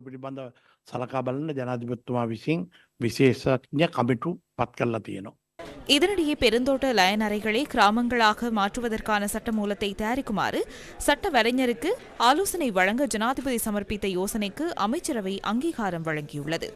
පිළිබඳ සලකා බලන්න ජනාධිපතිතුමා විසින් විශේෂඥ කමිටු පත් කරලා තියෙනවා. இதனிடையே பெருந்தோட்ட லயன் அறைகளை கிராமங்களாக மாற்றுவதற்கான சட்டமூலத்தை தயாரிக்குமாறு சட்ட வரைஞருக்கு ஆலோசனை வழங்க ஜனாதிபதி சமர்ப்பித்த யோசனைக்கு அமைச்சரவை அங்கீகாரம் வழங்கியுள்ளது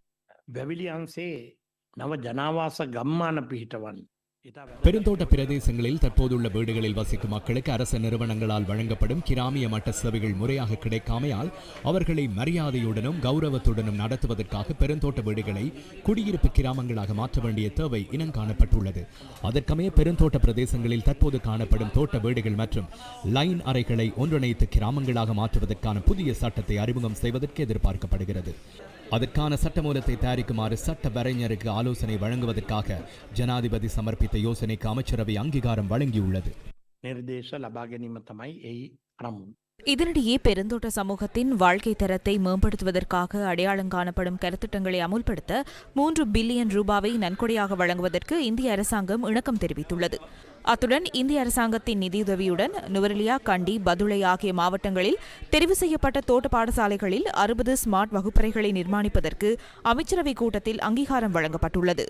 பெருந்தோட்ட பிரதேசங்களில் தற்போதுள்ள வீடுகளில் வசிக்கும் மக்களுக்கு அரச நிறுவனங்களால் வழங்கப்படும் கிராமிய மட்ட சேவைகள் முறையாக கிடைக்காமையால் அவர்களை மரியாதையுடனும் கௌரவத்துடனும் நடத்துவதற்காக பெருந்தோட்ட வீடுகளை குடியிருப்பு கிராமங்களாக மாற்ற வேண்டிய தேவை இனம் காணப்பட்டுள்ளது. அதற்கமைய பெருந்தோட்ட பிரதேசங்களில் தற்போது காணப்படும் தோட்ட வீடுகள் மற்றும் லைன் அறைகளை ஒன்றிணைத்து கிராமங்களாக மாற்றுவதற்கான புதிய சட்டத்தை அறிமுகம் செய்வதற்கு எதிர்பார்க்கப்படுகிறது. அதற்கான சட்டமூலத்தை தயாரிக்குமாறு சட்டவரைஞருக்கு ஆலோசனை வழங்குவதற்காக ஜனாதிபதி சமர்ப்பித்த யோசனைக்கு அமைச்சரவை அங்கீகாரம் வழங்கியுள்ளது. நிர்தேச லபாகனிமத்தமாய் எய் அரமும் இதனிடையே பெருந்தோட்ட சமூகத்தின் வாழ்க்கை தரத்தை மேம்படுத்துவதற்காக அடையாளம் காணப்படும் கருத்திட்டங்களை அமுல்படுத்த மூன்று பில்லியன் ரூபாவை நன்கொடையாக வழங்குவதற்கு இந்திய அரசாங்கம் இணக்கம் தெரிவித்துள்ளது. அத்துடன் இந்திய அரசாங்கத்தின் நிதியுதவியுடன் நுவரெலியா கண்டி பதுளை ஆகிய மாவட்டங்களில் தெரிவு செய்யப்பட்ட தோட்ட பாடசாலைகளில் அறுபது ஸ்மார்ட் வகுப்பறைகளை நிர்மாணிப்பதற்கு அமைச்சரவைக் கூட்டத்தில் அங்கீகாரம் வழங்கப்பட்டுள்ளது.